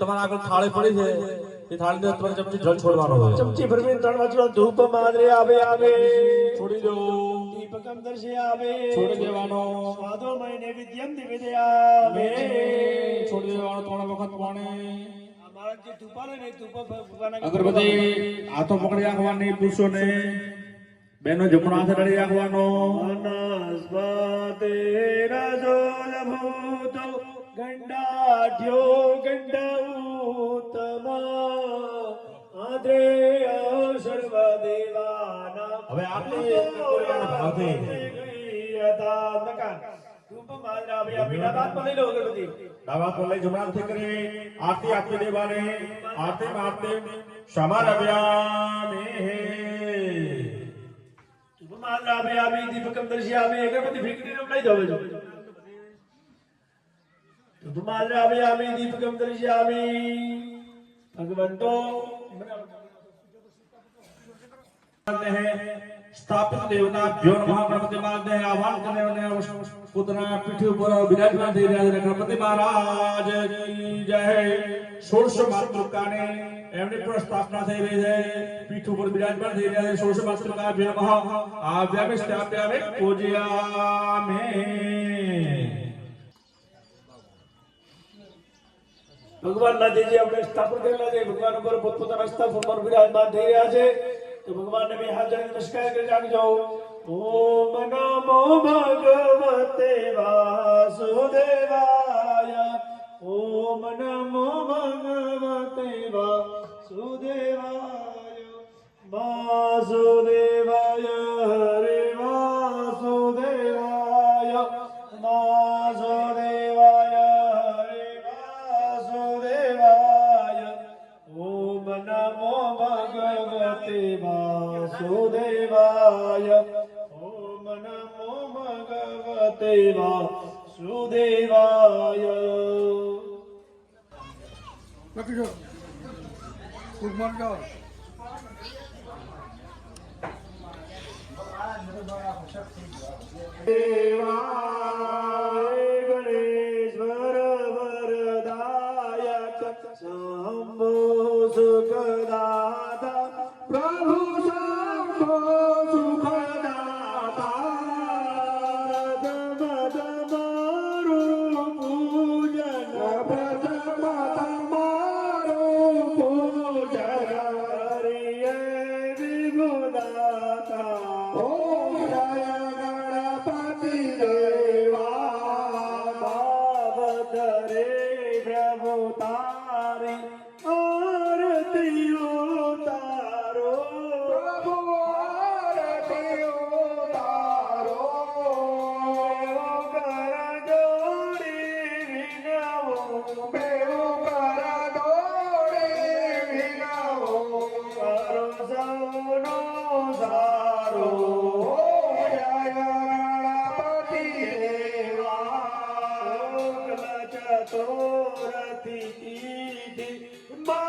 તમારા આગળ થાળી પડી છે એ થાળીની અંદર તમારે ચમચી જળ છોડવાનો હોય. ચમચી ભરવી ત્રણ વાંચવાનો ધૂપ માદરે આવે આવે. છોડી દો. દીપકમ દર્શે આવે. છોડી દેવાનો. સ્વાદોમય નૈવેદ્યમ આવે. છોડી દેવાનો ત્રણ વખત પાણી. ને અગરબત્તી હાથો પકડી રાખવાની પુરુષોને. બેનો જમણો હાથ રડી રાખવાનો. વનસ્પતે રજોલભૂતો ગંડાઢ્યો ગંડઉત્તમ આદ્રેય સર્વદેવાના હવે આપણે ભાવથી બાદ પર લઈ જમણા હાથે કરી આરતી આપી દેવાને. આરતી માં આરતી. ક્ષમા રવ્યામે દીપકમ દર્શ્યામે અગરબત્તી ફેંકી લઈ દો ધુમાલ્યામે દીપકમ દર્શ્યામે ભગવંતો, સ્થાપિત દેવતા ભ્યો નમઃ ગણપતિ આહવાન કરીને પોતાના પીઠી ઉપર બિરાજમાન થઈ રહ્યા છે. ગણપતિ મહારાજ કી જય. ષોડશ માતૃકાને એમની પણ સ્થાપના થઈ રહી છે. પીઠ ઉપર બિરાજમાન થઈ રહ્યા છે. ષોડશ માતૃકા ભ્યો નમઃ આવ્યામે સ્થાપ્યામે પૂજ્યામે ભગવાનના જે જે આપણે સ્થાપન કરેલા છે ભગવાન ઉપર પોતપોતાના સ્થાપન પર વિરાજમાન થઈ રહ્યા છે. તો ભગવાનને બે હાથ જોડીને નમસ્કાર કરી જાણજો ઓમ નમો ભગવતે વાસુદેવાય. ઓમ નમો ભગવતે વાસુદેવાય. વાસુદેવાય. વાસુદેવાય લખજો કુમાર જાઓ દેવાય ગણેશ્વર વરદાયક શંભો ગણપતિ கோரதி தீதி மா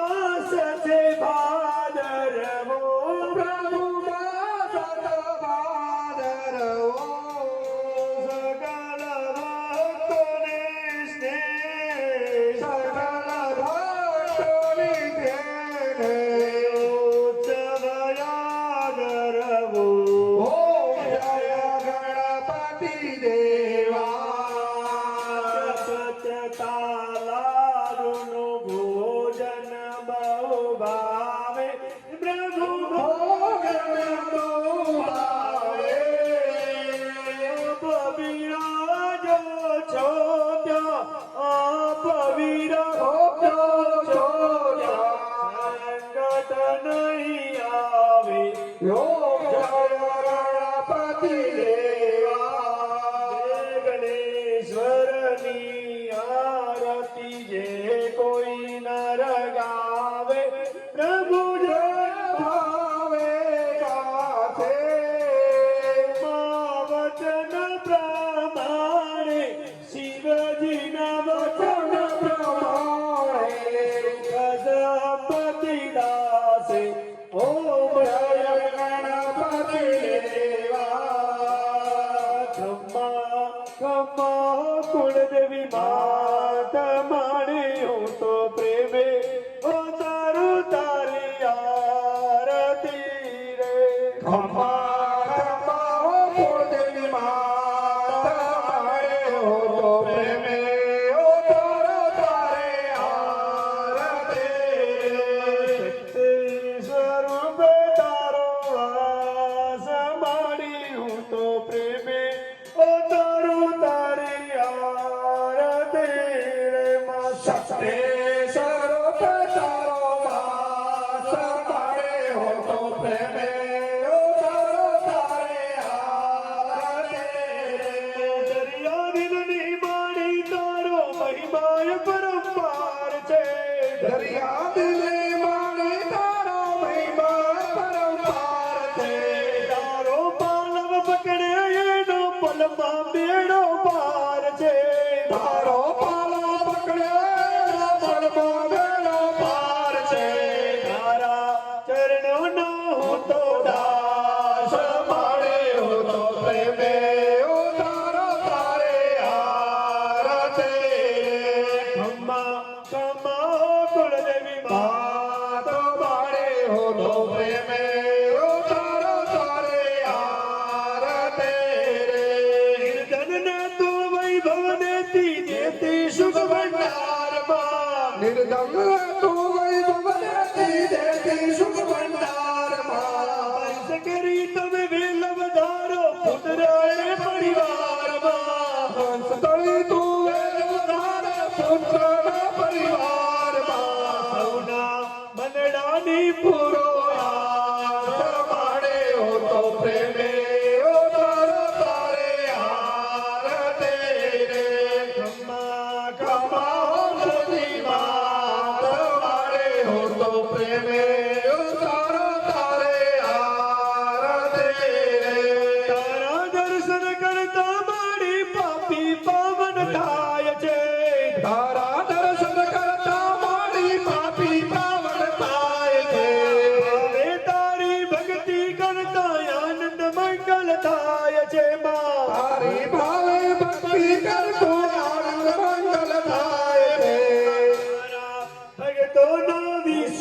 તારો પાલા પકડે બળબોદ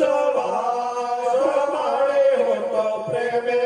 सवार हमारे हो प्रेमे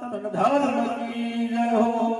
તનધાર કી જય હો.